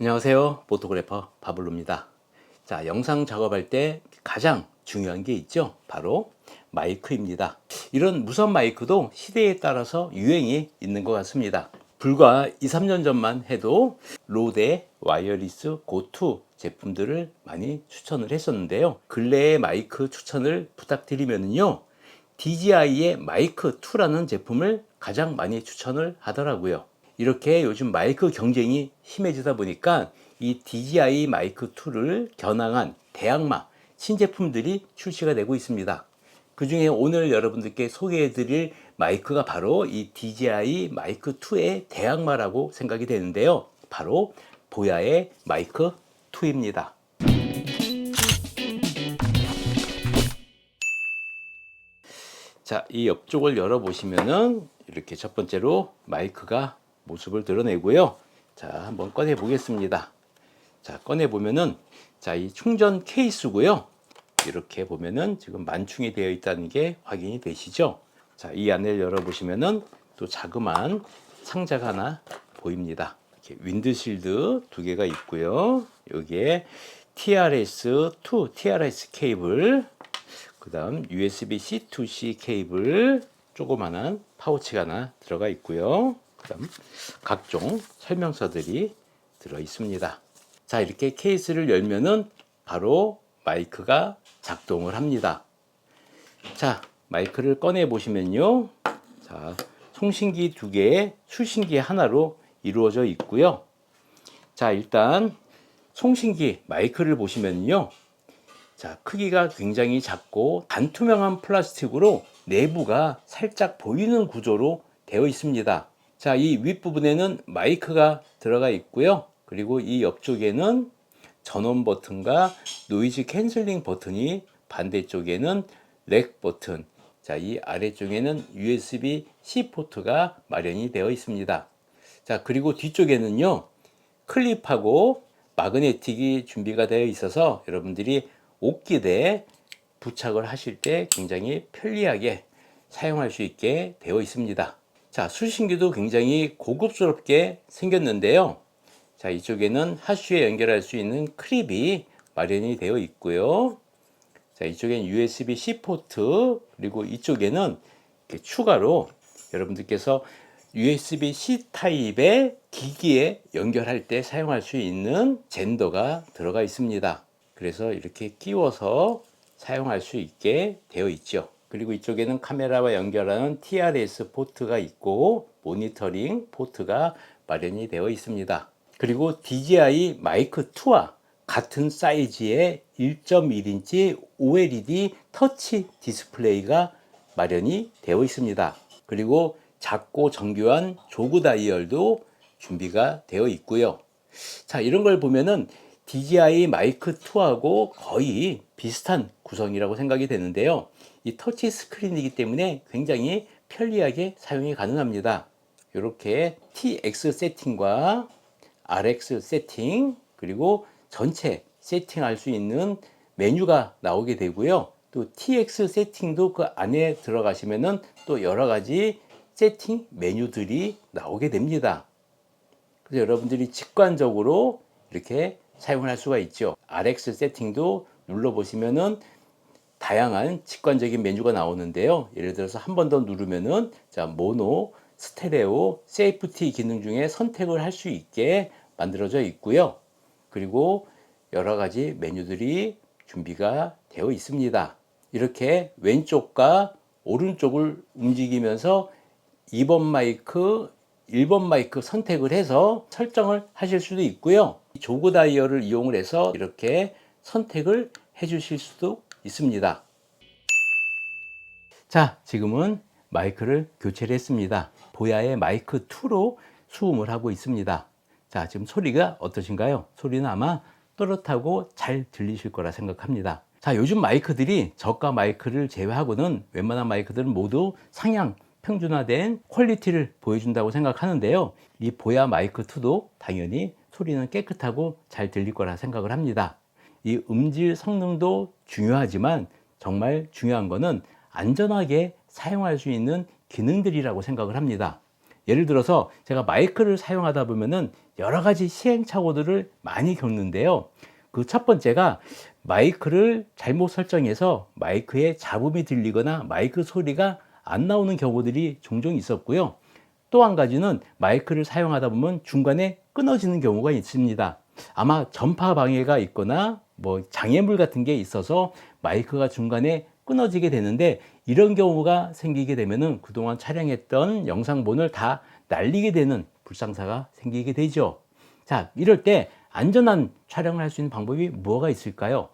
안녕하세요. 포토그래퍼 바블로입니다. 자, 영상 작업할 때 가장 중요한 게 있죠. 바로 마이크입니다. 이런 무선 마이크도 시대에 따라서 유행이 있는 것 같습니다. 불과 2, 3년 전만 해도 로데 와이어리스 고투 제품들을 많이 추천을 했었는데요. 근래에 마이크 추천을 부탁드리면요. DJI의 마이크 2라는 제품을 가장 많이 추천을 하더라고요. 이렇게 요즘 마이크 경쟁이 심해지다 보니까 이 DJI 마이크 2를 겨냥한 대항마 신제품들이 출시가 되고 있습니다. 그 중에 오늘 여러분들께 소개해 드릴 마이크가 바로 이 DJI 마이크 2의 대항마라고 생각이 되는데요. 바로 보야의 마이크 2입니다. 자, 이 옆쪽을 열어보시면은 이렇게 첫 번째로 마이크가 모습을 드러내고요. 자, 한번 꺼내 보겠습니다. 자, 꺼내 보면은 자, 이 충전 케이스고요. 이렇게 보면은 지금 만충이 되어 있다는 게 확인이 되시죠? 자, 이 안을 열어 보시면은 또 자그마한 상자가 하나 보입니다. 이렇게 윈드실드 두 개가 있고요. 여기에 TRS2 TRS 케이블 그 다음 USB C2C 케이블 조그만한 파우치가 하나 들어가 있고요. 그다음 각종 설명서들이 들어 있습니다. 자, 이렇게 케이스를 열면은 바로 마이크가 작동을 합니다. 자, 마이크를 꺼내 보시면요. 자, 송신기 두 개에 수신기 하나로 이루어져 있고요. 자, 일단 송신기 마이크를 보시면요. 자, 크기가 굉장히 작고 반투명한 플라스틱으로 내부가 살짝 보이는 구조로 되어 있습니다. 자, 이 윗부분에는 마이크가 들어가 있고요. 그리고 이 옆쪽에는 전원 버튼과 노이즈 캔슬링 버튼이 반대쪽에는 렉 버튼. 자, 이 아래쪽에는 USB-C 포트가 마련이 되어 있습니다. 자, 그리고 뒤쪽에는요. 클립하고 마그네틱이 준비가 되어 있어서 여러분들이 옷깃에 부착을 하실 때 굉장히 편리하게 사용할 수 있게 되어 있습니다. 자, 수신기도 굉장히 고급스럽게 생겼는데요. 자, 이쪽에는 하슈에 연결할 수 있는 클립이 마련이 되어 있고요. 자, 이쪽엔 USB-C 포트, 그리고 이쪽에는 추가로 여러분들께서 USB-C 타입의 기기에 연결할 때 사용할 수 있는 젠더가 들어가 있습니다. 그래서 이렇게 끼워서 사용할 수 있게 되어 있죠. 그리고 이쪽에는 카메라와 연결하는 TRS 포트가 있고 모니터링 포트가 마련이 되어 있습니다. 그리고 DJI 마이크 2와 같은 사이즈의 1.1인치 OLED 터치 디스플레이가 마련이 되어 있습니다. 그리고 작고 정교한 조그 다이얼도 준비가 되어 있고요. 자, 이런 걸 보면은 DJI 마이크 2하고 거의 비슷한 구성이라고 생각이 되는데요. 이 터치 스크린이기 때문에 굉장히 편리하게 사용이 가능합니다. 이렇게 TX 세팅과 RX 세팅 그리고 전체 세팅할 수 있는 메뉴가 나오게 되고요. 또 TX 세팅도 그 안에 들어가시면은 또 여러 가지 세팅 메뉴들이 나오게 됩니다. 그래서 여러분들이 직관적으로 이렇게 사용을 할 수가 있죠. RX 세팅도 눌러 보시면은 다양한 직관적인 메뉴가 나오는데요. 예를 들어서 한 번 더 누르면은 자, 모노, 스테레오, 세이프티 기능 중에 선택을 할 수 있게 만들어져 있고요. 그리고 여러 가지 메뉴들이 준비가 되어 있습니다. 이렇게 왼쪽과 오른쪽을 움직이면서 2번 마이크, 1번 마이크 선택을 해서 설정을 하실 수도 있고요. 조그 다이얼을 이용을 해서 이렇게 선택을 해 주실 수도 있습니다. 자, 지금은 마이크를 교체를 했습니다. 보야의 마이크 2로 수음을 하고 있습니다. 자, 지금 소리가 어떠신가요? 소리는 아마 또렷하고 잘 들리실 거라 생각합니다. 자, 요즘 마이크들이 저가 마이크를 제외하고는 웬만한 마이크들은 모두 상향 평준화된 퀄리티를 보여준다고 생각하는데요. 이 보야 마이크 2도 당연히 소리는 깨끗하고 잘 들릴 거라 생각을 합니다. 이 음질 성능도 중요하지만 정말 중요한 거는 안전하게 사용할 수 있는 기능들이라고 생각을 합니다. 예를 들어서 제가 마이크를 사용하다 보면은 여러 가지 시행착오들을 많이 겪는데요. 그 첫 번째가 마이크를 잘못 설정해서 마이크에 잡음이 들리거나 마이크 소리가 안 나오는 경우들이 종종 있었고요. 또 한 가지는 마이크를 사용하다 보면 중간에 끊어지는 경우가 있습니다. 아마 전파 방해가 있거나 뭐 장애물 같은 게 있어서 마이크가 중간에 끊어지게 되는데 이런 경우가 생기게 되면은 그동안 촬영했던 영상본을 다 날리게 되는 불상사가 생기게 되죠. 자, 이럴 때 안전한 촬영을 할 수 있는 방법이 뭐가 있을까요?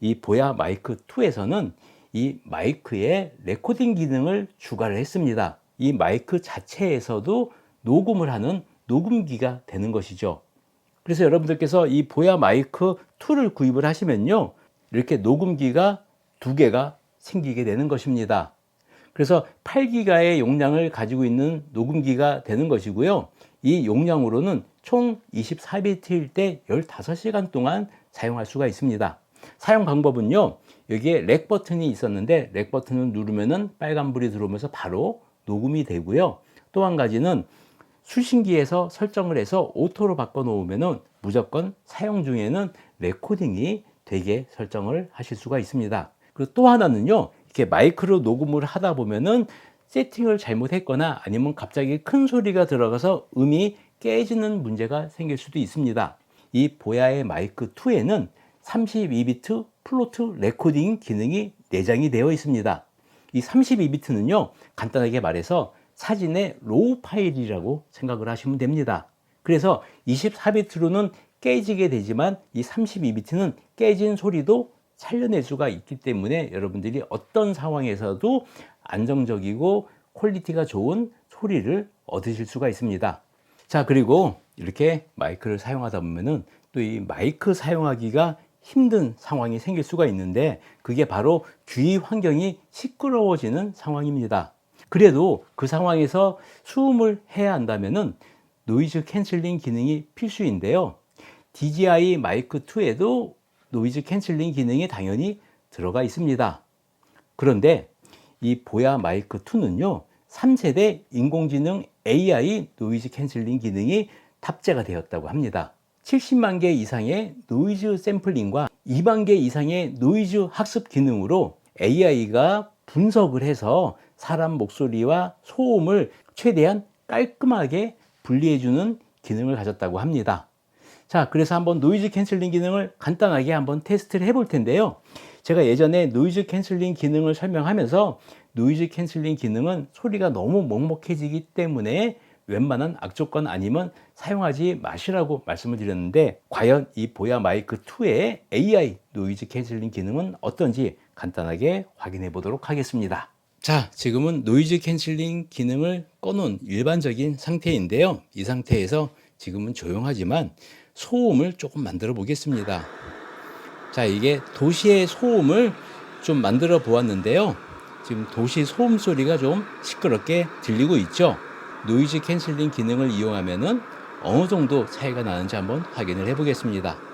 이 보야 마이크 2에서는 이 마이크에 레코딩 기능을 추가를 했습니다. 이 마이크 자체에서도 녹음을 하는 녹음기가 되는 것이죠. 그래서 여러분들께서 이 보야 마이크 2를 구입을 하시면요. 이렇게 녹음기가 두 개가 생기게 되는 것입니다. 그래서 8기가의 용량을 가지고 있는 녹음기가 되는 것이고요. 이 용량으로는 총 24비트일 때 15시간 동안 사용할 수가 있습니다. 사용 방법은요. 여기에 렉 버튼이 있었는데 렉 버튼을 누르면은 빨간불이 들어오면서 바로 녹음이 되고요. 또 한 가지는 수신기에서 설정을 해서 오토로 바꿔 놓으면은 무조건 사용 중에는 레코딩이 되게 설정을 하실 수가 있습니다. 그리고 또 하나는요. 이렇게 마이크로 녹음을 하다 보면은 세팅을 잘못했거나 아니면 갑자기 큰 소리가 들어가서 음이 깨지는 문제가 생길 수도 있습니다. 이 보야의 마이크 2에는 32비트 플로트 레코딩 기능이 내장이 되어 있습니다. 이 32비트는요, 간단하게 말해서 사진의 로우 파일이라고 생각을 하시면 됩니다. 그래서 24비트로는 깨지게 되지만 이 32비트는 깨진 소리도 살려낼 수가 있기 때문에 여러분들이 어떤 상황에서도 안정적이고 퀄리티가 좋은 소리를 얻으실 수가 있습니다. 자, 그리고 이렇게 마이크를 사용하다 보면은 또 이 마이크 사용하기가 힘든 상황이 생길 수가 있는데 그게 바로 주위 환경이 시끄러워지는 상황입니다. 그래도 그 상황에서 수음을 해야 한다면은 노이즈 캔슬링 기능이 필수인데요. DJI 마이크 2에도 노이즈 캔슬링 기능이 당연히 들어가 있습니다. 그런데 이 보야 마이크 2는요, 3세대 인공지능 AI 노이즈 캔슬링 기능이 탑재가 되었다고 합니다. 70만 개 이상의 노이즈 샘플링과 2만 개 이상의 노이즈 학습 기능으로 AI가 분석을 해서 사람 목소리와 소음을 최대한 깔끔하게 분리해주는 기능을 가졌다고 합니다. 자, 그래서 한번 노이즈 캔슬링 기능을 간단하게 한번 테스트를 해볼 텐데요. 제가 예전에 노이즈 캔슬링 기능을 설명하면서 노이즈 캔슬링 기능은 소리가 너무 먹먹해지기 때문에 웬만한 악조건 아니면 사용하지 마시라고 말씀을 드렸는데 과연 이 보야 마이크 2의 AI 노이즈 캔슬링 기능은 어떤지 간단하게 확인해 보도록 하겠습니다. 자, 지금은 노이즈 캔슬링 기능을 꺼놓은 일반적인 상태인데요. 이 상태에서 지금은 조용하지만 소음을 조금 만들어 보겠습니다. 자, 이게 도시의 소음을 좀 만들어 보았는데요. 지금 도시 소음 소리가 좀 시끄럽게 들리고 있죠. 노이즈 캔슬링 기능을 이용하면은 어느 정도 차이가 나는지 한번 확인을 해 보겠습니다.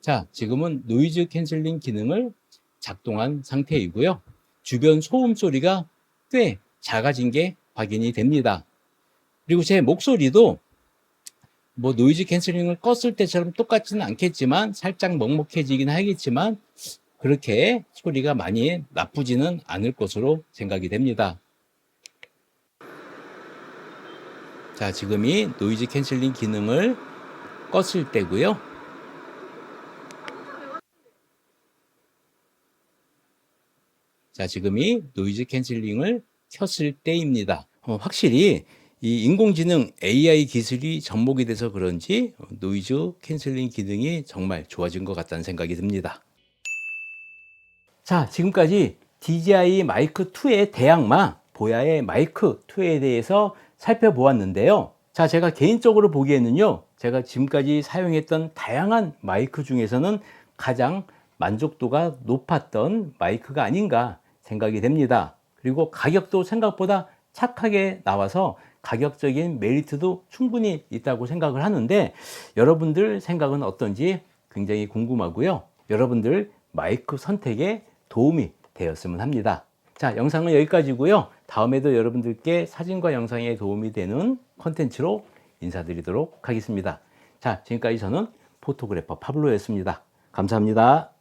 자, 지금은 노이즈 캔슬링 기능을 작동한 상태이고요. 주변 소음 소리가 꽤 작아진 게 확인이 됩니다. 그리고 제 목소리도 뭐 노이즈 캔슬링을 껐을 때처럼 똑같지는 않겠지만 살짝 먹먹해지긴 하겠지만 그렇게 소리가 많이 나쁘지는 않을 것으로 생각이 됩니다. 자, 지금이 노이즈 캔슬링 기능을 껐을 때고요. 자, 지금이 노이즈 캔슬링을 켰을 때입니다. 어, 확실히 이 인공지능 AI 기술이 접목이 돼서 그런지 노이즈 캔슬링 기능이 정말 좋아진 것 같다는 생각이 듭니다. 자, 지금까지 DJI 마이크 2의 대항마 보야의 마이크 2에 대해서 살펴보았는데요. 자, 제가 개인적으로 보기에는요, 제가 지금까지 사용했던 다양한 마이크 중에서는 가장 만족도가 높았던 마이크가 아닌가 생각이 됩니다. 그리고 가격도 생각보다 착하게 나와서 가격적인 메리트도 충분히 있다고 생각을 하는데 여러분들 생각은 어떤지 굉장히 궁금하고요. 여러분들 마이크 선택에 도움이 되었으면 합니다. 자, 영상은 여기까지고요. 다음에도 여러분들께 사진과 영상에 도움이 되는 컨텐츠로 인사드리도록 하겠습니다. 자, 지금까지 저는 포토그래퍼 파블로였습니다. 감사합니다.